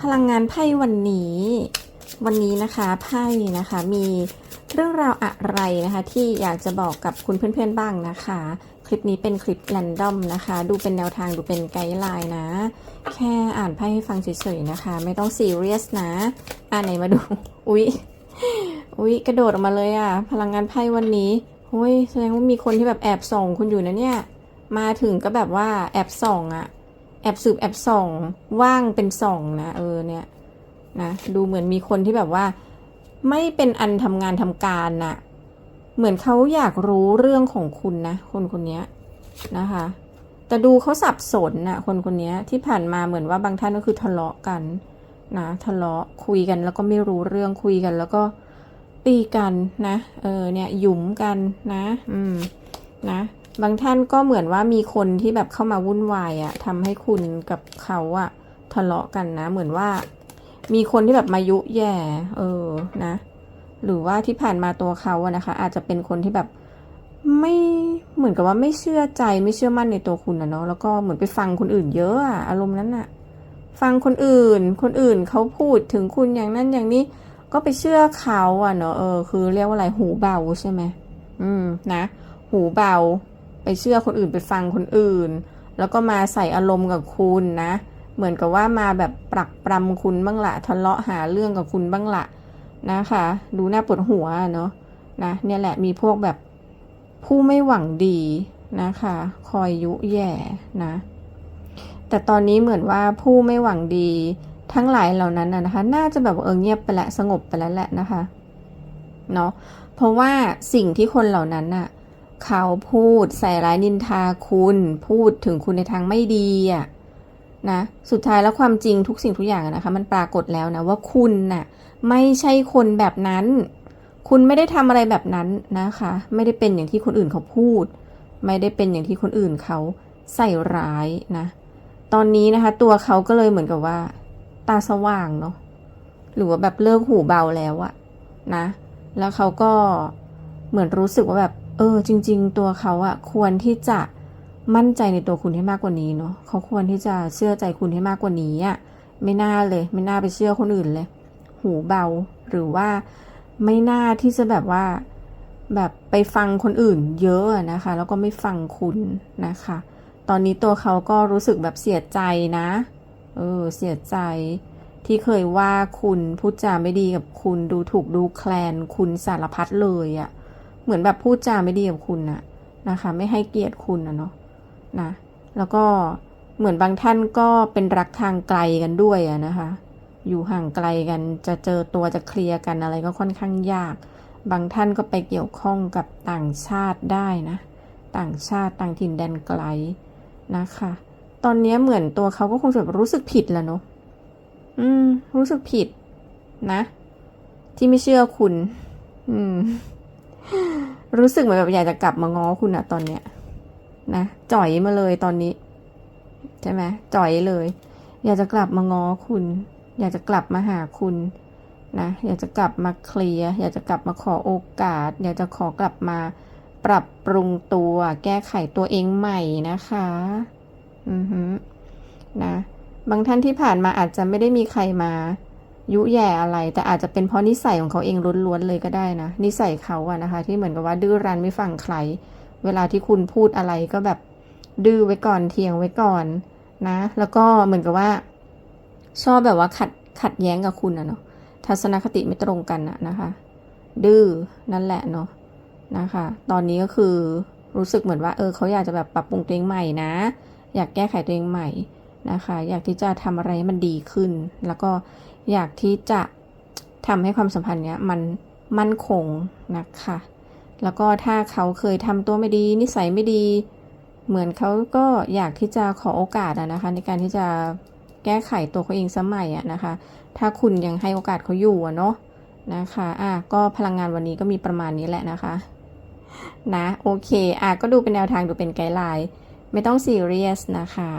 พลังงานไพ่วันนี้ วันนี้นะคะไพ่นะคะมีเรื่องราวอะไรนะคะ ที่อยากจะบอกกับคุณเพื่อนๆบ้างนะคะ คลิปนี้เป็นคลิปแรนดอมนะคะ ดูเป็นแนวทางดูเป็นไกด์ไลน์นะ แค่อ่านไพ่ให้ฟังเฉยๆนะคะ ไม่ต้องซีเรียสนะอ่านไหนมาดู อุ๊ยอุ๊ยกระโดดออกมาเลยอะพลังงานไพ่วันนี้เฮ้ยแสดงว่ามีคนที่แบบแอบส่องคุณอยู่นะเนี่ย มาถึงก็แบบว่าแอบส่องอะ แอบสืบแอบส่อง ว่างเป็นส่องนะเออเนี่ยนะดูเหมือนมีคนที่แบบว่า ไม่เป็นอันทำงานทำการน่ะ เหมือนเขาอยากรู้เรื่องของคุณนะ คนคนนี้นะคะ แต่ดูเขาสับสนน่ะ คนคนนี้ที่ผ่านมาเหมือนว่าบางท่านก็คือทะเลาะกันนะทะเลาะคุยกันแล้วก็ไม่รู้เรื่องคุยกัน แล้วก็ตีกันนะ เออเนี่ยหยุมกันนะ อืมนะ บางท่านก็เหมือนว่ามีคนที่แบบเข้ามาวุ่นวายอะทำให้คุณกับเขาอะทะเลาะกันนะ เหมือนว่า มีคนที่แบบมายุแย่ เออนะ หรือว่าที่ผ่านมาตัวเขาอะนะคะ อาจจะเป็นคนที่แบบไม่เหมือนกับว่าไม่เชื่อใจไม่เชื่อมั่นในตัวคุณนะเนาะแล้วก็เหมือนไปฟังคนอื่นเยอะอะอารมณ์นั้นอะฟังคนอื่น คนอื่นเขาพูดถึงคุณอย่างนั้นอย่างนี้ ก็ไปเชื่อเขาอะเนาะเออคือเรียกว่าอะไรหูเบาใช่ไหมอืมนะ หูเบา ไปเชื่อคนอื่นไปฟังคนอื่น แล้วก็มาใส่อารมณ์กับคุณนะ เหมือนกับว่ามาแบบปรักปรำคุณบ้างละทะเลาะหาเรื่องกับคุณบ้างละนะคะ ดูหน้าปวดหัวเนาะนะเนี่ยแหละมีพวกแบบผู้ไม่หวังดีนะคะ คอยยุแย่นะ แต่ตอนนี้เหมือนว่าผู้ไม่หวังดีทั้งหลายเหล่านั้นนะคะ น่าจะแบบเออเงียบไปแล้วสงบไปแล้วแหละนะคะเนาะเพราะว่าสิ่งที่คนเหล่านั้นน่ะ เขาพูดใส่ร้ายนินทาคุณ พูดถึงคุณในทางไม่ดีอะนะสุดท้ายแล้วความจริงทุกสิ่งทุกอย่างนะคะ มันปรากฏแล้วนะว่าคุณน่ะไม่ใช่คนแบบนั้น คุณไม่ได้ทำอะไรแบบนั้นนะคะ ไม่ได้เป็นอย่างที่คนอื่นเขาพูด ไม่ได้เป็นอย่างที่คนอื่นเขาใส่ร้ายนะ ตอนนี้นะคะ ตัวเขาก็เลยเหมือนกับว่า ตาสว่างเนาะหรือว่าแบบเลิกหูเบาแล้วอะนะ แล้วเขาก็เหมือนรู้สึกว่าแบบ เออ จริง ๆ ตัวเขาอะควรที่จะมั่นใจในตัวคุณให้มากกว่านี้เนาะเขาควรที่จะเชื่อใจคุณให้มากกว่านี้อะไม่น่าเลย ไม่น่าไปเชื่อคนอื่นเลย หูเบาหรือว่าไม่น่าที่จะแบบว่า แบบไปฟังคนอื่น เยอะนะคะ แล้วก็ไม่ฟังคุณนะคะ ตอนนี้ตัวเขาก็รู้สึกแบบเสียใจนะ เออ เสียใจที่เคยว่าคุณพูดจาไม่ดีกับคุณดูถูกดูแคลนคุณสารพัดเลยอะ เหมือนแบบพูดจาไม่ดีกับคุณน่ะนะคะ ไม่ให้เกียรติคุณนะเนาะนะแล้วก็เหมือนบางท่านก็เป็นรักทางไกลกันด้วยอะนะคะ อยู่ห่างไกลกันจะเจอตัวจะเคลียร์กันอะไรก็ค่อนข้างยาก บางท่านก็ไปเกี่ยวข้องกับต่างชาติได้นะ ต่างชาติต่างถิ่นแดนไกลนะคะ ตอนนี้เหมือนตัวเขาก็คงจะรู้สึกผิดแหละเนาะอืม รู้สึกผิดนะ ที่ไม่เชื่อคุณ อืม รู้สึกเหมือนแบบอยากจะกลับมาง้อคุณอะตอนเนี้ยนะจ่อยมาเลยตอนนี้ ใช่ไหมจ่อยเลย อยากจะกลับมาง้อคุณ อยากจะกลับมาหาคุณนะอยากจะกลับมาเคลียร์อยากจะกลับมาขอโอกาส อยากจะขอกลับมาปรับปรุงตัว แก้ไขตัวเองใหม่นะคะ อือฮึนะ บางท่านที่ผ่านมาอาจจะไม่ได้มีใครมา ยุแย่อะไร แต่อาจจะเป็นเพราะนิสัยของเขาเองล้วนๆเลยก็ได้นะ นิสัยเขาอะนะคะ ที่เหมือนกับว่าดื้อรั้นไม่ฟังใคร เวลาที่คุณพูดอะไรก็แบบดื้อไว้ก่อนเถียงไว้ก่อนนะ แล้วก็เหมือนกับว่า ชอบแบบว่าขัดขัดแย้งกับคุณอะเนาะทัศนคติไม่ตรงกันอะนะคะ ดื้อนั่นแหละเนาะนะคะ ตอนนี้ก็คือรู้สึกเหมือนว่า เออเขาอยากจะแบบปรับปรุงตัวเองใหม่นะ อยากแก้ไขตัวเองใหม่ นะคะ อยากที่จะทำอะไรมันดีขึ้น แล้วก็อยากที่จะทำให้ความสัมพันธ์เนี้ยมันมั่นคงนะคะ แล้วก็ถ้าเขาเคยทำตัวไม่ดี นิสัยไม่ดี เหมือนเขาก็อยากที่จะขอโอกาสอะนะคะ ในการที่จะแก้ไขตัวเขาเองสมัยอะนะคะ ถ้าคุณยังให้โอกาสเขาอยู่อะเนาะนะคะ อะ ก็พลังงานวันนี้ก็มีประมาณนี้แหละนะคะ นะ โอเค อะ ก็ดูเป็นแนวทางดูเป็นไกด์ไลน์ ไม่ต้องซีเรียสนะคะ